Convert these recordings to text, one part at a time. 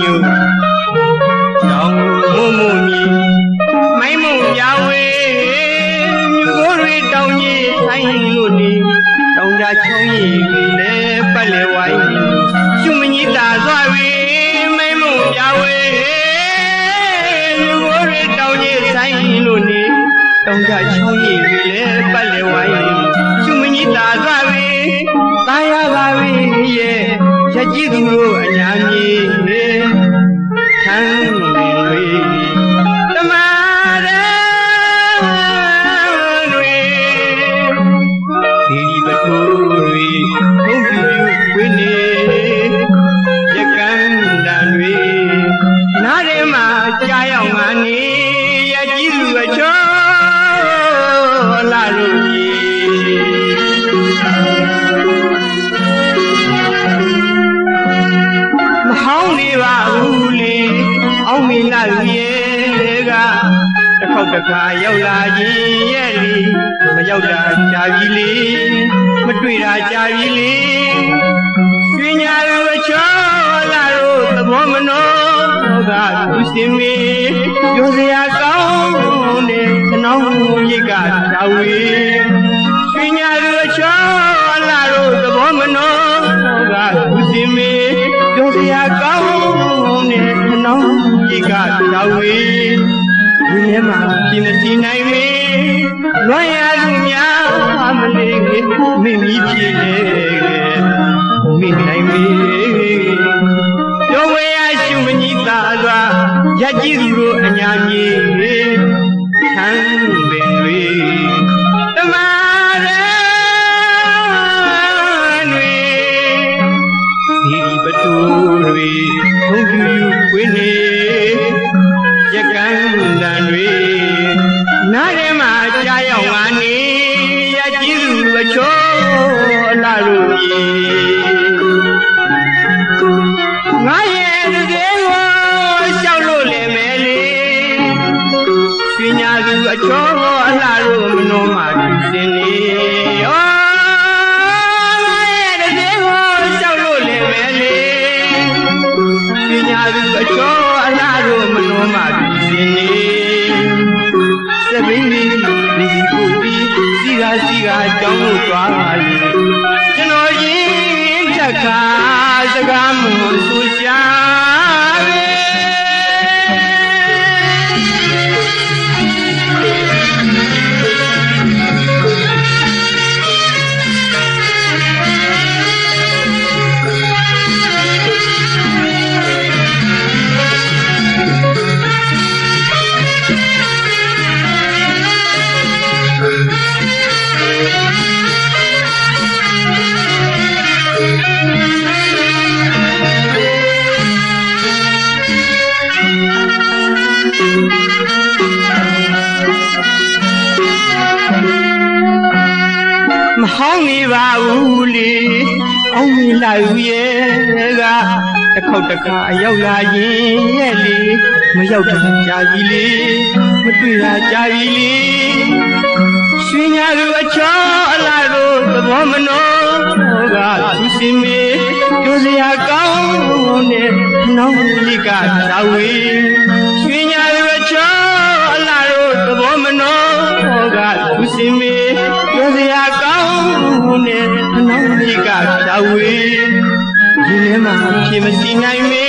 ညူတောင်မုံမုံကြီးမိုင်းမုံပြဝေမြူကိုရီတောင်ကြီးဆိုင်လို့ဒီတောင်သာချောင်းကြီးလည်းပတ်လေဝိုင်းရှုမကြီးသာစွာဝေမိုင်းမုံပြဝေမြူကိုရီတောင်ကြီးဆိုင်လို့ဒီတောင်သာချောင်းကြီးလည်းပတ်လေဝိုင်းရှုမကြီးသာစွာဝေသာယာပါဝေရဲ့ချက်ကြီးသူတို့အညာကြီး လာလို့ကြီးမဟောင်းနေပါဘူးလေအောင်မီလာရဲ့ကတစ်ခေါက်တစ်ခါရောက်လာခြင်းရဲ့လေမရောက်တာကြာပြီလေမတွေ့တာကြာပြီလေရွှေညာလိုအချောလာတို့သဘောမနောကသူစင်မီပြောစရာကောင်းတဲ့ခ နောင်းရိတ်ကသာဝေရွှေညာလိုအချောလာတို့သဘောမနောကသူစင်မီပြောစရာကောင်းတဲ့ခနောင်းရိတ်ကသာဝေဒီထဲမှာပြင်မစီနိုင်မေလွန်ရသူများမလေးမိမိဖြစ်လေမိနိုင်မေပြောဝဲရရှုမကြီးသာစွာရကြည်သူတို့အညာ ချိုး ကစီကကြောင်းလို့သွားပါလေကျွန်တော်ရင်တက်ခါစကားမဆိုရှာပဲ ပါဘူးလေအောင်မီလာရဲ့ကတစ်ခေါက်တစ်ခါအရောက်လာရင်ရဲ့လေမရောက်တာကြာပြီလေမတွေ့တာကြာပြီလေရွှေညာသူအချောအလားတို့သဘောမနောကသူစင်မေကျိုးစရာကောင်းတဲ့နှောင်းကြီးကသာဝေ နှောင်းကြီးကသာဝေဒီထဲမှာဖြစ်မစီနိုင်မေ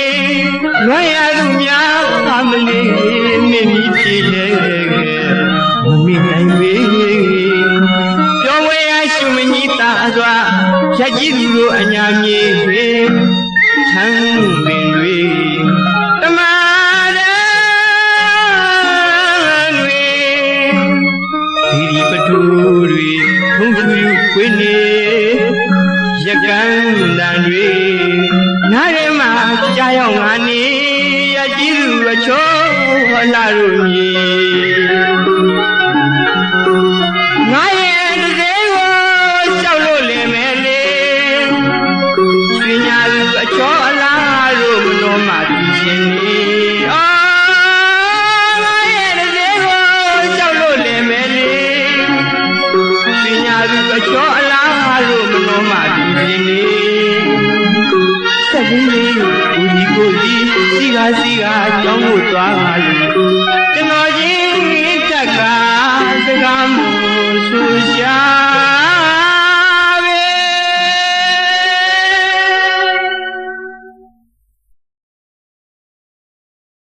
လွန်ရသူများမလေးမိမိဖြစ်လေမမိနိုင်မေပြောဝဲရရှုမကြီးတာစွာဖြတ်ကြည့်သူတို့အညာမြေချမ်းပ ရကန်းတန်တွေနားထဲမှာကြားရောက်ငါနေရကြည့်သူအချိုးလာလို့မြေငါ က်ကြီးလေးဦးဒီကိုကြီးစီကစီကကြောင်းကိုသွားပါလေ